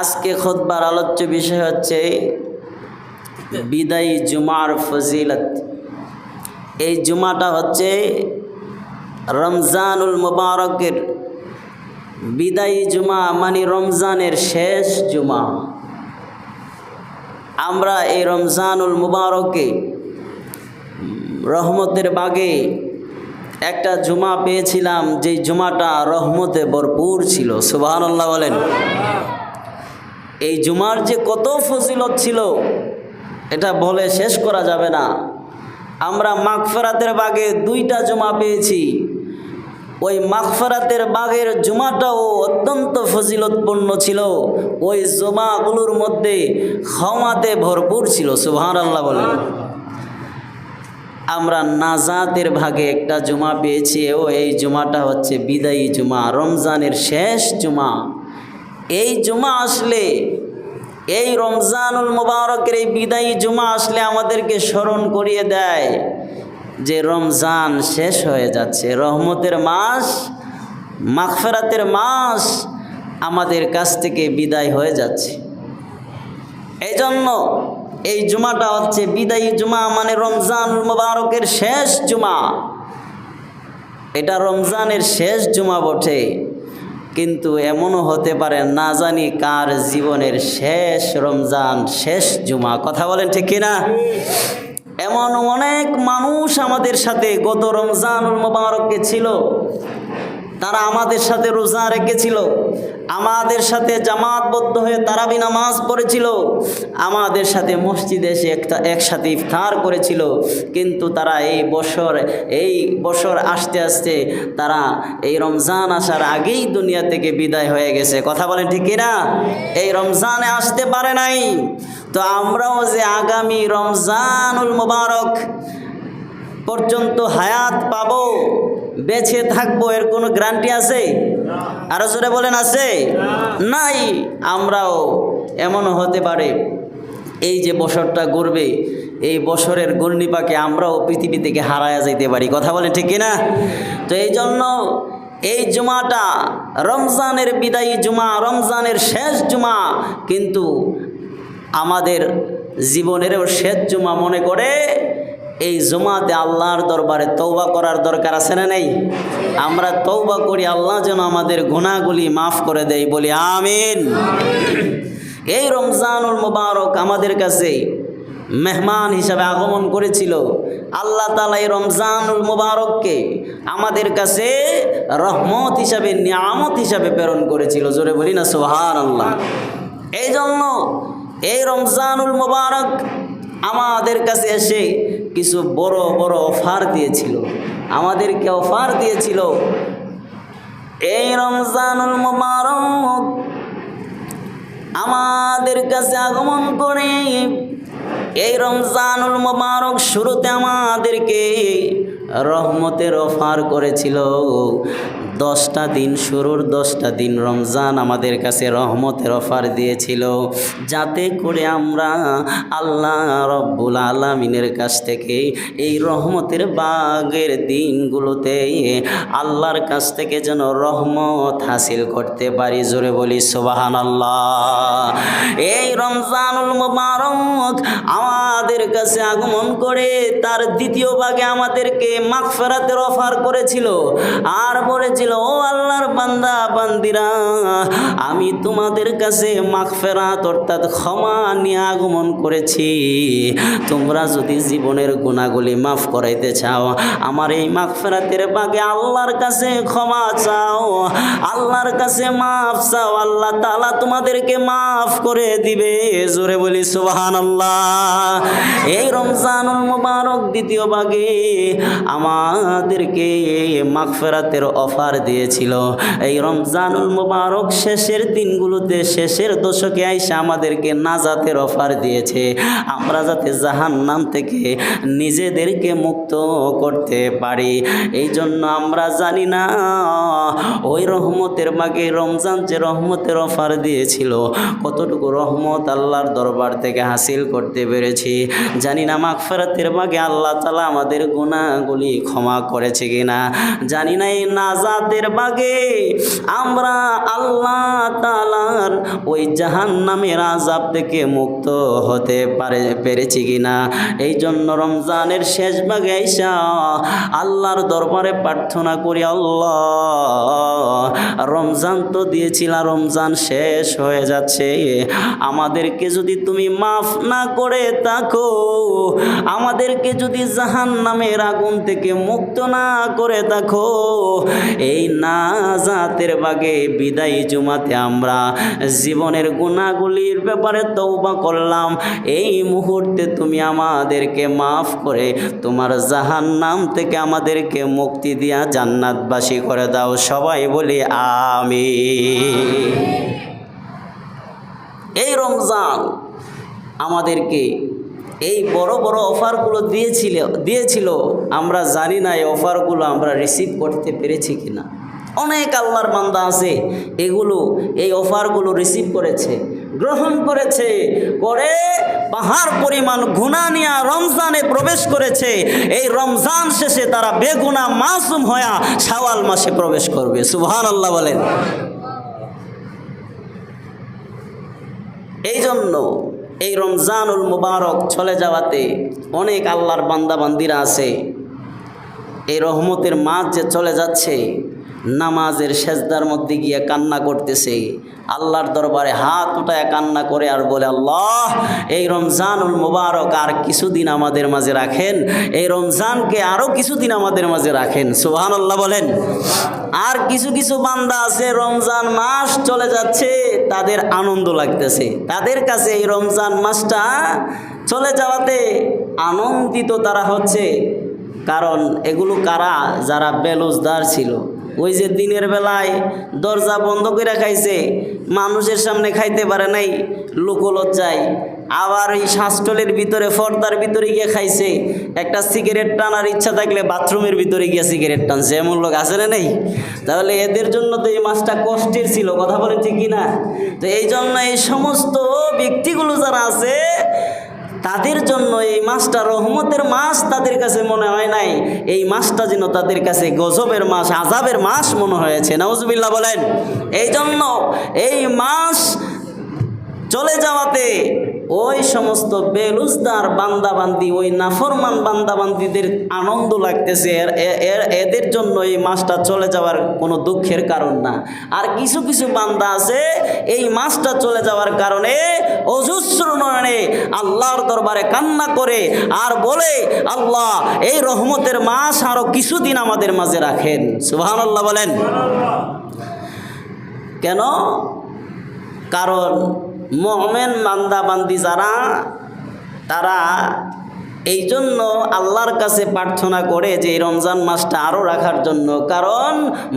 আজকে খোদবার আলোচ্য বিষয় হচ্ছে বিদায়ী জুমার ফজিলত। এই জুমাটা হচ্ছে রমজানুল মুবারকের বিদায়ী জুমা মানে রমজানের শেষ জুমা। আমরা এই রমজানুল মুবারকে রহমতের বাগে একটা জুমা পেয়েছিলাম যে জুমাটা রহমতে ভরপুর ছিল সুবাহ বলেন। এই জুমার যে কত ফজিলত ছিল, এটা বলে শেষ করা যাবে না। আমরা মাগফেরাতের বাগে দুইটা জুমা পেয়েছি। ওই মাগফেরাতের বাগের জুমাটাও অত্যন্ত ফজিলতপূর্ণ ছিল। ওই জুমাগুলোর মধ্যে ক্ষমাতে ভরপুর ছিল সুবহান আল্লাহ বলেন। আমরা নাজাতের ভাগে একটা জুমা পেয়েছি। ও, এই জুমাটা হচ্ছে বিদায়ী জুমা, রমজানের শেষ জুমা। এই জুমা আসলে, এই রমজানুল মুবারকের এই বিদায়ী জুমা আসলে আমাদেরকে স্মরণ করিয়ে দেয় যে রমজান শেষ হয়ে যাচ্ছে। রহমতের মাস, মাগফেরাতের মাস আমাদের কাছ থেকে বিদায় হয়ে যাচ্ছে। এই জন্য এই জুমাটা হচ্ছে বিদায়ী জুমা মানে রমজানুল মুবারকের শেষ জুমা। এটা রমজানের শেষ জুমা বটে। কিন্তু এমনও হতে পারে, না জানি কার জীবনের শেষ রমজান, শেষ জুমা। কথা বলেন ঠিক কিনা? এমন অনেক মানুষ আমাদের সাথে গত রমজানুল মুবারককে ছিল। তারা আমাদের সাথে রোজা রেখেছিল। আমাদের সাথে জামাতবদ্ধ হয়ে তারাবি নামাজ পড়েছিল। আমাদের সাথে মসজিদে এসে একটা একসাথে ইফতার করেছিল। কিন্তু তারা এই বছর এই বছর আসতে আসতে তারা এই রমজান আসার আগেই দুনিয়া থেকে বিদায় হয়ে গেছে। কথা বলেন ঠিক কিনা? এই রমজানে আসতে পারে নাই। তো আমরাও যে আগামী রমজানুল মুবারক পর্যন্ত হায়াত পাবো বেঁচে থাকব এর কোনো গ্যারান্টি আছে? আরও জোরে বলেন আছে? নাই আমরাও এমনও হতে পারে। এই যে বছরটা ঘুরবে এই বছরের ঘূর্ণিপাকে আমরাও পৃথিবী থেকে হারায়া যাইতে পারি। কথা বলেন ঠিক কিনা? তো এই জন্য এই জুমাটা রমজানের বিদায়ী জুমা রমজানের শেষ জুমা কিন্তু আমাদের জীবনেরও শেষ জুমা মনে করে এই জুমাতে আল্লাহর দরবারে তৌবা করার দরকার আছে না নেই? আমরা তৌবা করি, আল্লাহ যেন আমাদের গুণাগুলি মাফ করে দেয়, বলি আমিন। এই রমজানুল মুবারক আমাদের কাছে মেহমান হিসাবে আগমন করেছিল। আল্লাহ তালা এই রমজানুল মুবারককে আমাদের কাছে রহমত হিসাবে, নিয়ামত হিসাবে প্রেরণ করেছিল। জোরে বলি না সোহার আল্লাহ এই জন্য এই রমজানুল মুবারক আমাদের কাছে এসে কিছু বড় বড় অফার দিয়েছিল। আমাদেরকে অফার দিয়েছিল, এই রমজানুল মোবারক আমাদের কাছে আগমন করে। এই রমজানুল মোবারক শুরুতে আমাদেরকে রহমতের অফার করেছিল। দশটা দিন শুরুর দশটা দিন রমজান আমাদের কাছে রহমতের অফার দিয়েছিল। যাতে করে আমরা আল্লাহ রব্বুল আলমিনের কাছ থেকে এই রহমতের বাগের দিনগুলোতে আল্লাহর কাছ থেকে যেন রহমত হাসিল করতে পারি। জোরে বলি সোবাহান আল্লাহ এই রমজানুল মুবারক আমাদের কাছে আগমন করে তার দ্বিতীয় ভাগে আমাদেরকে মাগফেরাতের অফার করেছিল আর বলেছিল, ও আল্লাহর বান্দা, বান্দিরা, আমি তোমাদের কাছে মাগফেরাত অর্থাৎ ক্ষমা নিয়ে আগমন করেছি। তোমরা যদি জীবনের গুণাগুলি মাফ করাইতে চাও, আমার এই মাগফেরাতের বাগে আল্লাহর কাছে ক্ষমা চাও, আল্লাহর কাছে মাফ চাও, আল্লাহ তালা তোমাদেরকে মাফ করে দিবে। জোরে বলি সুবাহান আল্লাহ এই রমজানুল মুবারক দ্বিতীয় ভাগে আমাদেরকে মাগফেরাতের অফার দিয়েছিল। এই রমজানুল মুবারক শেষের দিনগুলোতে শেষের দশকে আইসা আমাদেরকে নাজাতের অফার দিয়েছে। আমরা যাতে জাহান নাম থেকে নিজেদেরকে মুক্ত করতে পারি। এই জন্য আমরা জানি না, ওই রহমতের মাগে রমজান যে রহমতের অফার দিয়েছিল, কতটুকু রহমত আল্লাহর দরবার থেকে হাসিল করতে পেরেছি। জানি না মাগফেরাতের মাগে আল্লাহ তালা আমাদের গুণাগুলি ক্ষমা করেছে কিনা জানি না এই নাজাত বাগে আমরা আল্লাহ তালার ওই জাহান নামের আজাব থেকে মুক্ত হতে পারে, পেরেছি কিনা? এই জন্য রমজানের শেষ আইসা আল্লাহর দরবারে প্রার্থনা করি, আল্লাহ, রমজান তো দিয়েছিলা, রমজান শেষ হয়ে যাচ্ছে। আমাদেরকে যদি তুমি মাফ না করে থাকো, আমাদেরকে যদি জাহান নামের আগুন থেকে মুক্ত না করে থাকো এই না জাতের বাগে বিদায়ী জুমাতে আমরা জীবনের গুণাগুলির ব্যাপারে তৌবা করলাম। এই মুহূর্তে তুমি আমাদেরকে মাফ করে তোমার জাহান নাম থেকে আমাদেরকে মুক্তি দিয়া জান্নাতবাসী করে দাও। সবাই বলি আমি এই রমজান আমাদেরকে এই বড় বড় অফারগুলো দিয়েছিল দিয়েছিল। আমরা জানি না এই অফারগুলো আমরা রিসিভ করতে পেরেছি কিনা। অনেক আল্লাহর বান্দা আছে, এগুলো, এই অফারগুলো রিসিভ করেছে, গ্রহণ করেছে, করে পাহাড় পরিমাণ গুণা নিয়ে রমজানে প্রবেশ করেছে। এই রমজান শেষে তারা বেগুনা মাসুম হয়া শাওয়াল মাসে প্রবেশ করবে। সুবহান আল্লাহ বলেন। এই জন্য এই রমজানুল মুবারক চলে যাওয়াতে অনেক আল্লাহর বান্দাবান্দিরা আছে। এই রহমতের মাছ যে চলে যাচ্ছে নামাজের সেজদার মধ্যে গিয়ে কান্না করতেছে। আল্লাহর দরবারে হাত উঠায় কান্না করে আর বলে, আল্লাহ, এই রমজানুল মুবারক আর কিছুদিন আমাদের মাঝে রাখেন। এই রমজানকে আরও কিছুদিন আমাদের মাঝে রাখেন। সুহান আল্লাহ বলেন। আর কিছু কিছু বান্দা আছে, রমজান মাস চলে যাচ্ছে, তাদের আনন্দ লাগতেছে। তাদের কাছে এই রমজান মাসটা চলে যাওয়াতে আনন্দিত তারা হচ্ছে। কারণ এগুলো কারা? যারা বেলুজদার ছিল। ওই যে দিনের বেলায় দরজা বন্ধ করে খাইছে, মানুষের সামনে খাইতে পারে নাই, লোকলজ্জায়। আবার ওই শ্বাসটলের ভিতরে ফর্দার ভিতরে গিয়ে খাইছে, একটা সিগারেট টানার ইচ্ছা থাকলে বাথরুমের ভিতরে গিয়ে সিগারেট টানছে। এমন লোক আছে না নেই? তাহলে এদের জন্য তো এই মাছটা কষ্টের ছিল, কথা বলেন ঠিক কিনা? তো এই জন্য এই সমস্ত ব্যক্তিগুলো যারা আছে তাদের জন্য এই মাসটা রহমতের মাস তাদের কাছে মনে হয় নাই। এই মাসটা যেন তাদের কাছে গজবের মাস আজাবের মাস মনে হয়েছে। নওয়াজবিল্লা বলেন এই জন্য এই মাস চলে যাওয়াতে ওই সমস্ত বেলুজদার বান্দাবান্দি ওই নাফরমান বান্দাবান্দিদের আনন্দ লাগতেছে। এর এদের জন্য এই মাছটা চলে যাওয়ার কোনো দুঃখের কারণ না। আর কিছু কিছু বান্দা আছে এই মাছটা চলে যাওয়ার কারণে অজস্র নয়নে আল্লাহর দরবারে কান্না করে আর বলে আল্লাহ এই রহমতের মাস আরও কিছুদিন আমাদের মাঝে রাখেন। সুবহান আল্লাহ বলেন কেন? কারণ মোহমেন মান্দাবান্দি যারা তারা এই জন্য আল্লাহর কাছে প্রার্থনা করে যে রমজান মাসটা আরও রাখার জন্য। কারণ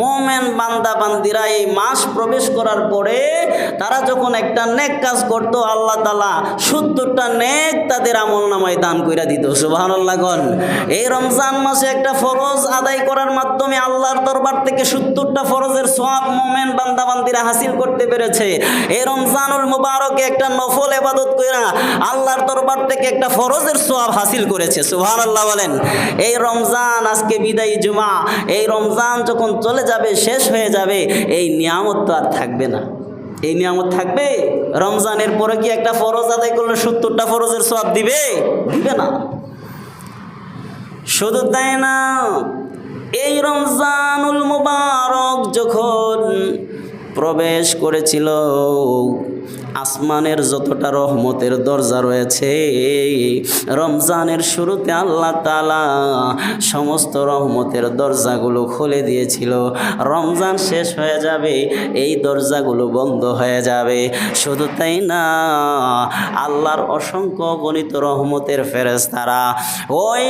মোমেন বান্দা বান্দিরা এই মাস প্রবেশ করার পরে তারা যখন একটা নেক কাজ করত, আল্লাহ তালা সত্তরটা নেক তাদের আমল নামায় দান কইরা দিত। সুবাহান এই রমজান মাসে একটা ফরজ আদায় করার মাধ্যমে আল্লাহর দরবার থেকে সত্তরটা ফরজের সব মোমেন বান্দা বান্দিরা হাসিল করতে পেরেছে। এই রমজানুল মুবারকে একটা নফল এবাদত কইরা আল্লাহর দরবার থেকে একটা ফরজের সব হাসিল করেছে সুবহান আল্লাহ বলেন। এই রমজান আজকে বিদায়ী জুমা, এই রমজান যখন চলে যাবে, শেষ হয়ে যাবে, এই নিয়ামত তো আর থাকবে না। এই নিয়ামত থাকবে? রমজানের পরে কি একটা ফরজ আদায় করলে সত্তরটা ফরজের সব দিবে? দিবে না। শুধু তাই না, এই রমজানুল মুবারক যখন প্রবেশ করেছিল আসমানের যতটা রহমতের দরজা রয়েছে, রমজানের শুরুতে আল্লাহ তালা সমস্ত রহমতের দরজাগুলো খুলে দিয়েছিল। রমজান শেষ হয়ে যাবে, এই দরজাগুলো বন্ধ হয়ে যাবে। শুধু তাই না, আল্লাহর অসংখ্য গণিত রহমতের ফেরেস্তারা ওই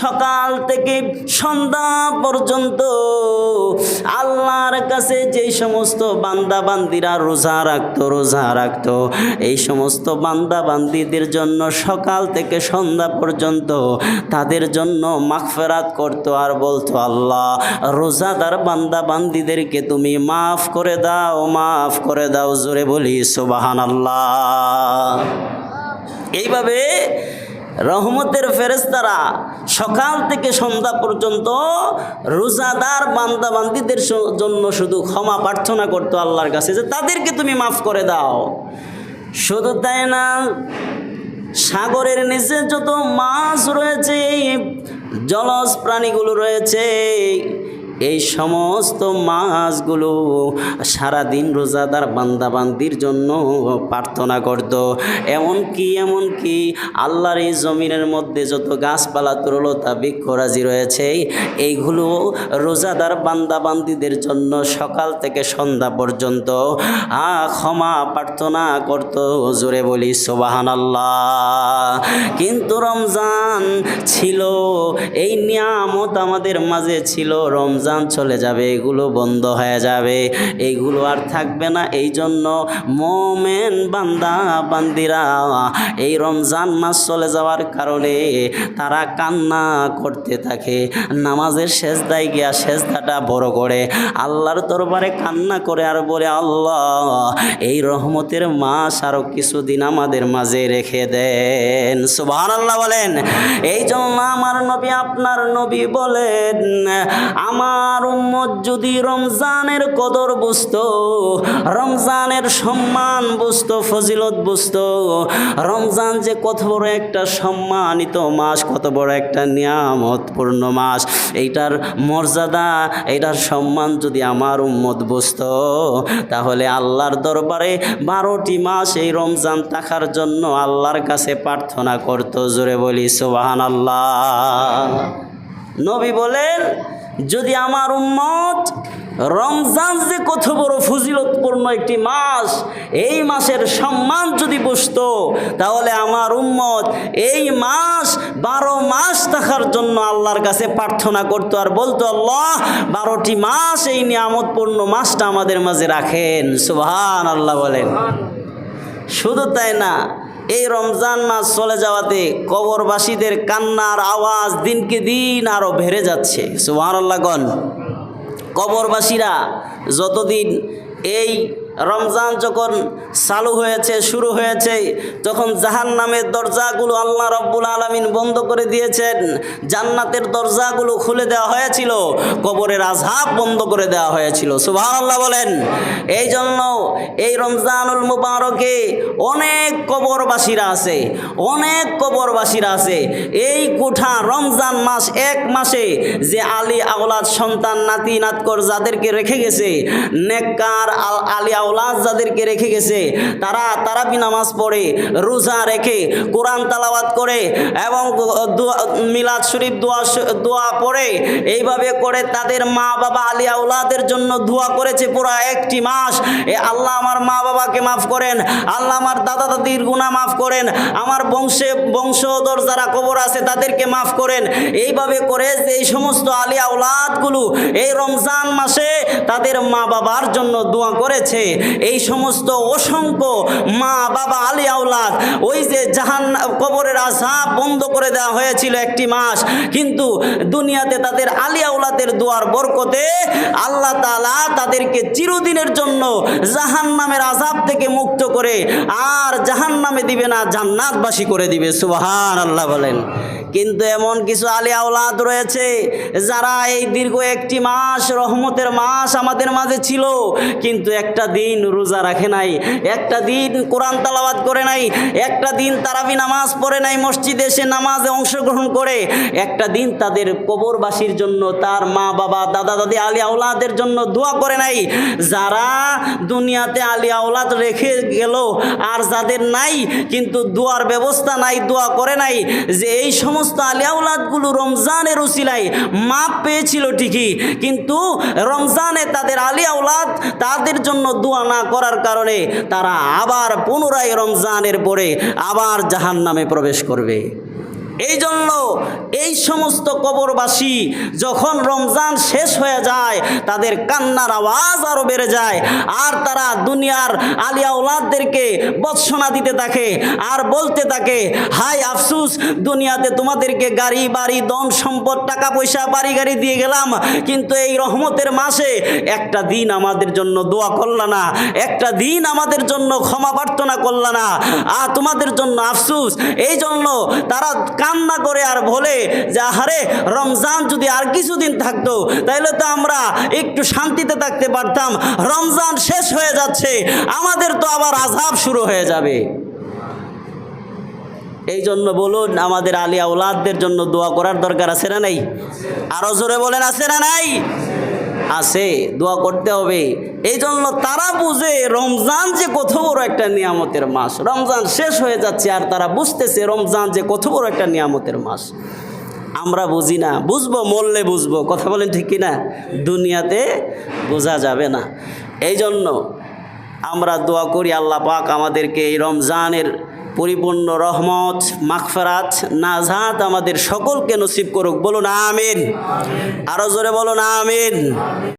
সকাল থেকে সন্ধ্যা পর্যন্ত আল্লাহর কাছে যেই সমস্ত বান্দা বান্দিরা রোজা রাখতো রোজা রাখতো এই সমস্ত বান্দা বান্দিদের জন্য সকাল থেকে সন্ধ্যা পর্যন্ত তাদের জন্য মাগফেরাত করতো আর বলতো, আল্লাহ, রোজাদার বান্দা বান্দিদেরকে তুমি মাফ করে দাও, মাফ করে দাও, জোরে বলি সুবাহান আল্লাহ এইভাবে রহমতের ফেরেস্তারা সকাল থেকে সন্ধ্যা পর্যন্ত রোজাদার বান্দাবান্দিদের জন্য শুধু ক্ষমা প্রার্থনা করতো আল্লাহর কাছে যে তাদেরকে তুমি মাফ করে দাও। শুধু তাই না, সাগরের নিচে যত মাছ রয়েছে, জলজ প্রাণীগুলো রয়েছে এই সমস্ত মাছগুলো সারাদিন রোজাদার বান্দাবান্দির জন্য প্রার্থনা করত। এমনকি এমনকি আল্লাহর এই জমিনের মধ্যে যত গাছপালা, তরলতা, বৃক্ষরাজি রয়েছে, এইগুলো রোজাদার বান্দাবান্দিদের জন্য সকাল থেকে সন্ধ্যা পর্যন্ত, আ, ক্ষমা প্রার্থনা করত জোরে বলি সোবাহান আল্লাহ কিন্তু রমজান ছিল, এই নিয়ামত আমাদের মাঝে ছিল রমজান চলে যাবে, এগুলো বন্ধ হয়ে যাবে। এইগুলো আর থাকবে না এই জন্য মোমেন বান্দা, বান্দিরা, এই রমজান মাস চলে যাওয়ার কারণে তারা কান্না করতে থাকে। নামাজের শেষদায় গিয়া শেষদাটা বড় করে, আল্লাহর দরবারে কান্না করে আর বলে, আল্লাহ, এই রহমতের মাস আরও কিছুদিন আমাদের মাঝে রেখে দেন। সুবহান আল্লাহ বলেন। এই জন্য আমার নবী আপনার নবী বলেন, আমার উম্মত যদি রমজানের কদর বুঝতো, রমজানের সম্মান বুঝতো, ফজিলত বুঝতো, রমজান যে কত বড় একটা সম্মানিত মাস, কত বড় একটা নিয়ামতপূর্ণ মাস, এইটার মর্যাদা, এইটার সম্মান যদি আমার উম্মত বুঝতো, তাহলে আল্লাহর দরবারে বারোটি মাস এই রমজান থাকার জন্য আল্লাহর কাছে প্রার্থনা করতো, জোরে বলি সোবাহান আল্লাহ নবী বলেন যদি আমার উম্মত রমজান যে কত বড় ফজিলতপূর্ণ একটি মাস এই মাসের সম্মান যদি বুঝতো তাহলে আমার উম্মত এই মাস বারো মাস থাকার জন্য আল্লাহর কাছে প্রার্থনা করতো আর বলতো আল্লাহ বারোটি মাস এই নিয়ামতপূর্ণ মাসটা আমাদের মাঝে রাখেন। সুবহান আল্লাহ বলেন শুধু তাই না এই রমজান মাস চলে যাওয়াতে কবরবাসীদের কান্নার আওয়াজ দিনকে দিন আরও বেড়ে যাচ্ছে। সুবহানাল্লাহ গণ। কবরবাসীরা যতদিন এই রমজান যখন চালু হয়েছে, শুরু হয়েছে, তখন জাহান নামের দরজাগুলো আল্লাহ রব্বুল আলমিন বন্ধ করে দিয়েছেন। জান্নাতের দরজাগুলো খুলে দেওয়া হয়েছিল, কবরের আজাব বন্ধ করে দেওয়া হয়েছিল। সুবাহ আল্লাহ বলেন এই জন্য এই রমজানুল মুবারকে অনেক কবরবাসীরা আছে, অনেক কবরবাসীরা আছে। এই কোঠা রমজান মাস এক মাসে যে আলী আওলাদ সন্তান নাতি নাতকর যাদেরকে রেখে গেছে, নেককার আল আলী আওলাদ যাদেরকে রেখে গেছে, তারা তারাবি নামাজ পড়ে, রোজা রেখে, কোরআন তালাবাত করে এবং মিলাদ শরীফ দোয়া দোয়া পড়ে। এইভাবে করে তাদের মা বাবা আলী আওলাদের জন্য দোয়া করেছে পুরো একটি মাস। এ আল্লাহ আমার মা বাবাকে মাফ করেন, আল্লাহ আমার দাদা দাদির গুণা মাফ করেন, আমার বংশে, বংশধর যারা কবর আছে তাদেরকে মাফ করেন। এইভাবে করে যে এই সমস্ত আলী আওলাদগুলো এই রমজান মাসে তাদের মা বাবার জন্য দোয়া করেছে। এই সমস্ত অসংখ্য মা, বাবা, আলী, আওলাদ, ওই যে জাহান কবরের আজাব বন্ধ করে দেওয়া হয়েছিল একটি মাস। কিন্তু দুনিয়াতে তাদের আলী, আওলাদের দোয়ার বরকতে আল্লাহ তালা তাদেরকে চিরদিনের জন্য জাহান নামের আজাব থেকে মুক্ত করে আর জাহান নামে দিবে না, জান্নাতবাসী করে দিবে। সুবহান আল্লাহ বলেন। কিন্তু এমন কিছু আলী, আওলাদ রয়েছে যারা এই দীর্ঘ একটি মাস, রহমতের মাস আমাদের মাঝে ছিল। কিন্তু একটা দিন রোজা রাখে নাই, একটা দিন কোরআন তালাবাদ করে নাই, একটা দিন তারাবি নামাজ পড়ে নাই, মসজিদে এসে নামাজে অংশগ্রহণ করে, একটা দিন তাদের কবরবাসীর জন্য, তার মা বাবা, দাদা দাদি, আলী আওলাদের জন্য দোয়া করে নাই। যারা দুনিয়াতে আলী আওলাদ রেখে গেল আর যাদের নাই, কিন্তু দোয়ার ব্যবস্থা নাই, দোয়া করে নাই, যে এই সমস্ত আলী আওলাদগুলো রমজানের উসিলায় মাপ পেয়েছিল ঠিকই, কিন্তু রমজানে তাদের আলী আওলাদ তাদের জন্য দোয়া না করার কারণে তারা আবার পুনরায় রমজানের পরে আবার জাহান নামে প্রবেশ করবে। এই জন্য এই সমস্ত কবরবাসী যখন রমজান শেষ হয়ে যায়, তাদের কান্নার আওয়াজ আরও বেড়ে যায়। আর তারা দুনিয়ার আলিয়া ওলাদদেরকে বৎসনা দিতে থাকে আর বলতে থাকে হাই আফসুস, দুনিয়াতে তোমাদেরকে গাড়ি, বাড়ি দন সম্পদ, টাকা, পয়সা, বাড়ি, গাড়ি দিয়ে গেলাম। কিন্তু এই রহমতের মাসে একটা দিন আমাদের জন্য দোয়া করল না, একটা দিন আমাদের জন্য ক্ষমা প্রার্থনা করল না। আর তোমাদের জন্য আফসুস এই জন্য তারা কান্না করে আর বলে যে, আহারে, রমজান যদি আর কিছুদিন থাকতো তাহলে তো আমরা একটু শান্তিতে থাকতে পারতাম। রমজান শেষ হয়ে যাচ্ছে, আমাদের তো আবার আজাব শুরু হয়ে যাবে। এই জন্য বলুন, আমাদের আলিয়া ওলাদদের জন্য দোয়া করার দরকার আছে না নাই? আরও জোরে বলেন, আছে না নাই? আছে, দোয়া করতে হবে। এই জন্য তারা বুঝে রমজান যে কত বড় একটা নিয়ামতের মাস। রমজান শেষ হয়ে যাচ্ছে আর তারা বুঝতেছে রমজান যে কত বড় একটা নিয়ামতের মাস। আমরা বুঝি না, বুঝব, মরলে বুঝব, কথা বলেন ঠিক কিনা? দুনিয়াতে বোঝা যাবে না। এই জন্য আমরা দোয়া করি, আল্লাহ পাক আমাদেরকে এই রমজানের পরিপূর্ণ রহমত মাগফেরাত নাজাত আমাদের সকলকে নসিব করুক। বলুন আমিন। আরও জোরে বলুন আমিন।